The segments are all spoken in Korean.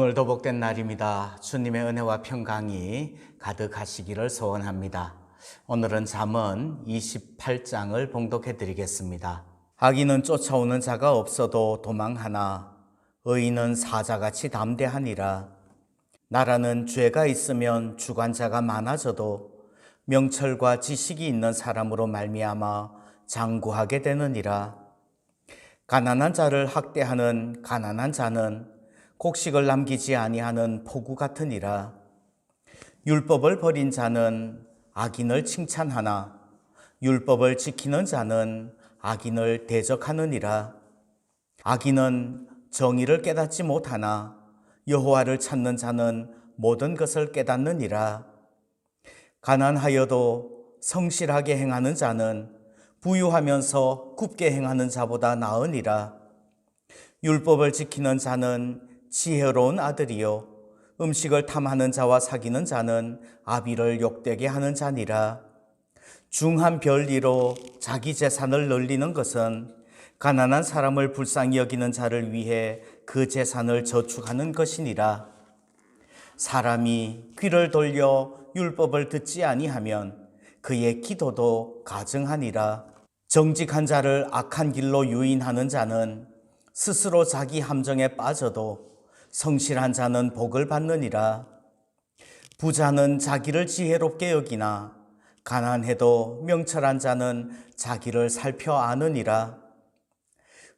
오늘도 복된 날입니다. 주님의 은혜와 평강이 가득하시기를 소원합니다. 오늘은 잠언 28장을 봉독해 드리겠습니다. 악인은 쫓아오는 자가 없어도 도망하나 의인은 사자같이 담대하니라. 나라는 죄가 있으면 주관자가 많아져도 명철과 지식이 있는 사람으로 말미암아 장구하게 되느니라. 가난한 자를 학대하는 가난한 자는 곡식을 남기지 아니하는 포구 같으니라. 율법을 버린 자는 악인을 칭찬하나 율법을 지키는 자는 악인을 대적하느니라. 악인은 정의를 깨닫지 못하나 여호와를 찾는 자는 모든 것을 깨닫느니라. 가난하여도 성실하게 행하는 자는 부유하면서 굽게 행하는 자보다 나으니라. 율법을 지키는 자는 지혜로운 아들이요 음식을 탐하는 자와 사귀는 자는 아비를 욕되게 하는 자니라. 중한 별리로 자기 재산을 늘리는 것은 가난한 사람을 불쌍히 여기는 자를 위해 그 재산을 저축하는 것이니라. 사람이 귀를 돌려 율법을 듣지 아니하면 그의 기도도 가증하니라. 정직한 자를 악한 길로 유인하는 자는 스스로 자기 함정에 빠져도 성실한 자는 복을 받느니라. 부자는 자기를 지혜롭게 여기나 가난해도 명철한 자는 자기를 살펴 아느니라.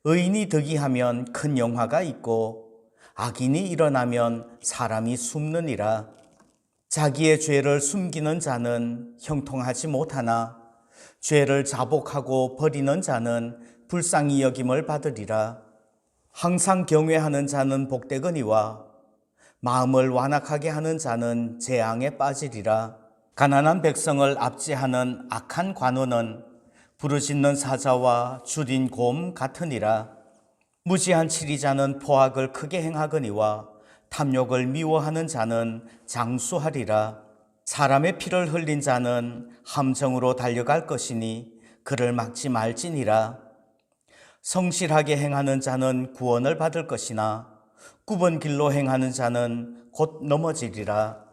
의인이 득이하면 큰 영화가 있고 악인이 일어나면 사람이 숨느니라. 자기의 죄를 숨기는 자는 형통하지 못하나 죄를 자복하고 버리는 자는 불쌍히 여김을 받으리라. 항상 경외하는 자는 복되거니와 마음을 완악하게 하는 자는 재앙에 빠지리라. 가난한 백성을 압제하는 악한 관원은 부르짖는 사자와 줄인 곰 같으니라. 무지한 치리자는 포악을 크게 행하거니와 탐욕을 미워하는 자는 장수하리라. 사람의 피를 흘린 자는 함정으로 달려갈 것이니 그를 막지 말지니라. 성실하게 행하는 자는 구원을 받을 것이나 굽은 길로 행하는 자는 곧 넘어지리라.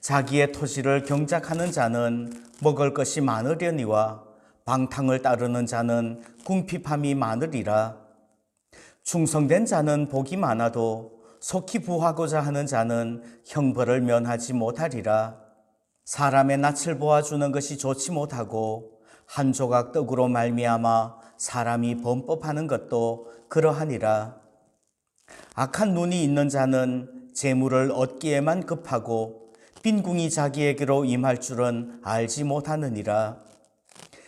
자기의 토지를 경작하는 자는 먹을 것이 많으려니와 방탕을 따르는 자는 궁핍함이 많으리라. 충성된 자는 복이 많아도 속히 부하고자 하는 자는 형벌을 면하지 못하리라. 사람의 낯을 보아주는 것이 좋지 못하고 한 조각 떡으로 말미암아 사람이 범법하는 것도 그러하니라. 악한 눈이 있는 자는 재물을 얻기에만 급하고 빈궁이 자기에게로 임할 줄은 알지 못하느니라.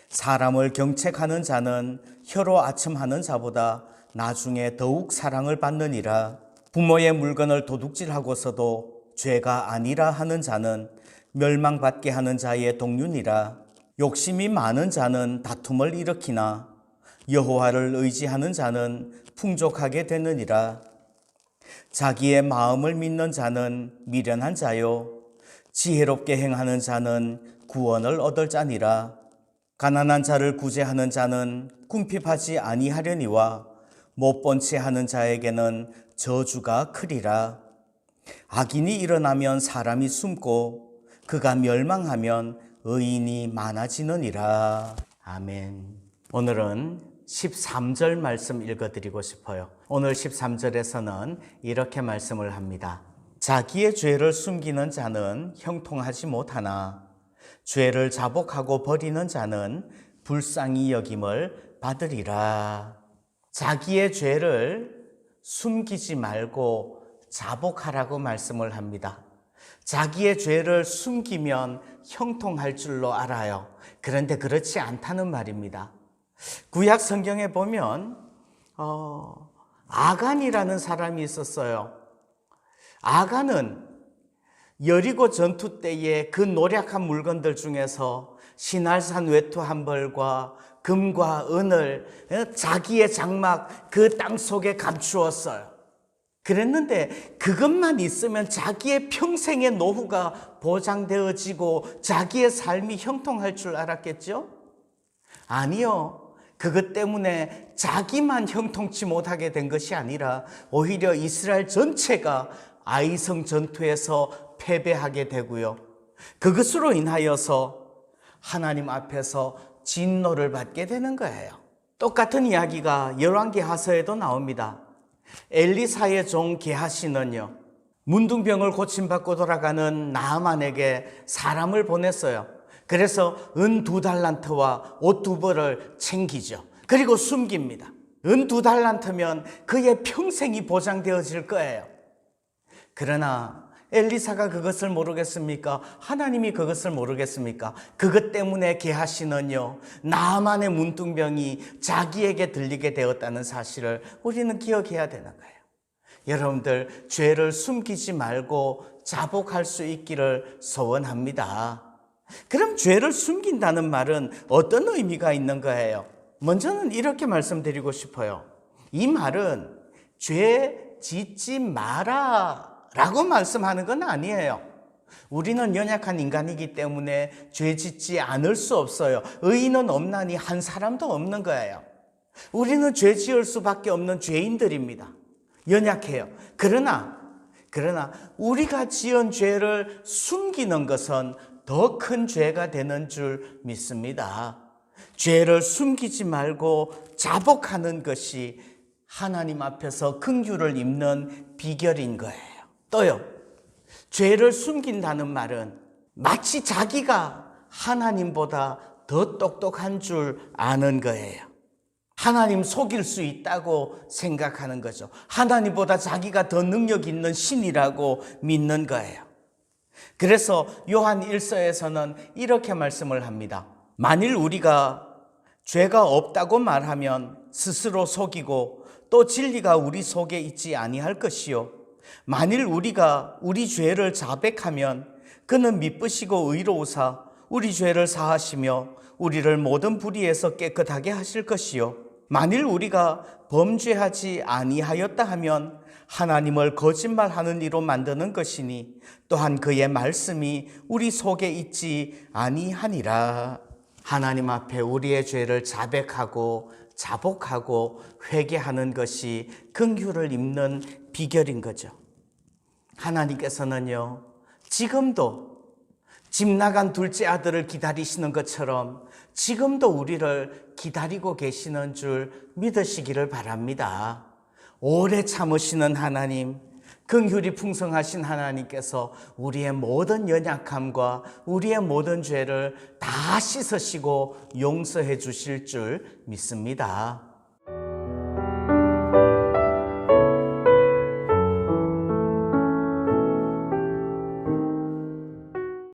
사람을 경책하는 자는 혀로 아첨하는 자보다 나중에 더욱 사랑을 받느니라. 부모의 물건을 도둑질하고서도 죄가 아니라 하는 자는 멸망받게 하는 자의 동륜이라. 욕심이 많은 자는 다툼을 일으키나 여호와를 의지하는 자는 풍족하게 되느니라. 자기의 마음을 믿는 자는 미련한 자요. 지혜롭게 행하는 자는 구원을 얻을 자니라. 가난한 자를 구제하는 자는 궁핍하지 아니하려니와 못 본 채 하는 자에게는 저주가 크리라. 악인이 일어나면 사람이 숨고 그가 멸망하면 의인이 많아지느니라. 아멘. 오늘은 13절 말씀 읽어드리고 싶어요. 오늘 13절에서는 이렇게 말씀을 합니다. 자기의 죄를 숨기는 자는 형통하지 못하나 죄를 자복하고 버리는 자는 불쌍히 여김을 받으리라. 자기의 죄를 숨기지 말고 자복하라고 말씀을 합니다. 자기의 죄를 숨기면 형통할 줄로 알아요. 그런데 그렇지 않다는 말입니다. 구약 성경에 보면 어, 아간이라는 사람이 있었어요. 아간은 여리고 전투 때에 그 노력한 물건들 중에서 신할산 외투 한 벌과 금과 은을 자기의 장막 그 땅 속에 감추었어요. 그랬는데 그것만 있으면 자기의 평생의 노후가 보장되어지고 자기의 삶이 형통할 줄 알았겠죠? 아니요. 그것 때문에 자기만 형통치 못하게 된 것이 아니라 오히려 이스라엘 전체가 아이성 전투에서 패배하게 되고요. 그것으로 인하여서 하나님 앞에서 진노를 받게 되는 거예요. 똑같은 이야기가 열왕기 하서에도 나옵니다. 엘리사의 종 게하시는요. 문둥병을 고침받고 돌아가는 나아만에게 사람을 보냈어요. 그래서 은 두 달란트와 옷 두 벌을 챙기죠. 그리고 숨깁니다. 은 두 달란트면 그의 평생이 보장되어질 거예요. 그러나 엘리사가 그것을 모르겠습니까? 하나님이 그것을 모르겠습니까? 그것 때문에 게하시는요 나만의 문둥병이 자기에게 들리게 되었다는 사실을 우리는 기억해야 되는 거예요. 여러분들 죄를 숨기지 말고 자복할 수 있기를 소원합니다. 그럼 죄를 숨긴다는 말은 어떤 의미가 있는 거예요? 먼저는 이렇게 말씀드리고 싶어요. 이 말은 죄 짓지 마라 라고 말씀하는 건 아니에요. 우리는 연약한 인간이기 때문에 죄 짓지 않을 수 없어요. 의인은 없나니 한 사람도 없는 거예요. 우리는 죄 지을 수밖에 없는 죄인들입니다. 연약해요. 그러나, 그러나 우리가 지은 죄를 숨기는 것은 더 큰 죄가 되는 줄 믿습니다. 죄를 숨기지 말고 자복하는 것이 하나님 앞에서 긍휼을 입는 비결인 거예요. 또요. 죄를 숨긴다는 말은 마치 자기가 하나님보다 더 똑똑한 줄 아는 거예요. 하나님 속일 수 있다고 생각하는 거죠. 하나님보다 자기가 더 능력 있는 신이라고 믿는 거예요. 그래서 요한 1서에서는 이렇게 말씀을 합니다. 만일 우리가 죄가 없다고 말하면 스스로 속이고 또 진리가 우리 속에 있지 아니할 것이요. 만일 우리가 우리 죄를 자백하면 그는 미쁘시고 의로우사 우리 죄를 사하시며 우리를 모든 불의에서 깨끗하게 하실 것이요. 만일 우리가 범죄하지 아니하였다 하면 하나님을 거짓말하는 이로 만드는 것이니 또한 그의 말씀이 우리 속에 있지 아니하니라. 하나님 앞에 우리의 죄를 자백하고 자복하고 회개하는 것이 긍휼을 입는 비결인 거죠. 하나님께서는요, 지금도 집 나간 둘째 아들을 기다리시는 것처럼 지금도 우리를 기다리고 계시는 줄 믿으시기를 바랍니다. 오래 참으시는 하나님, 긍휼이 풍성하신 하나님께서 우리의 모든 연약함과 우리의 모든 죄를 다 씻으시고 용서해 주실 줄 믿습니다.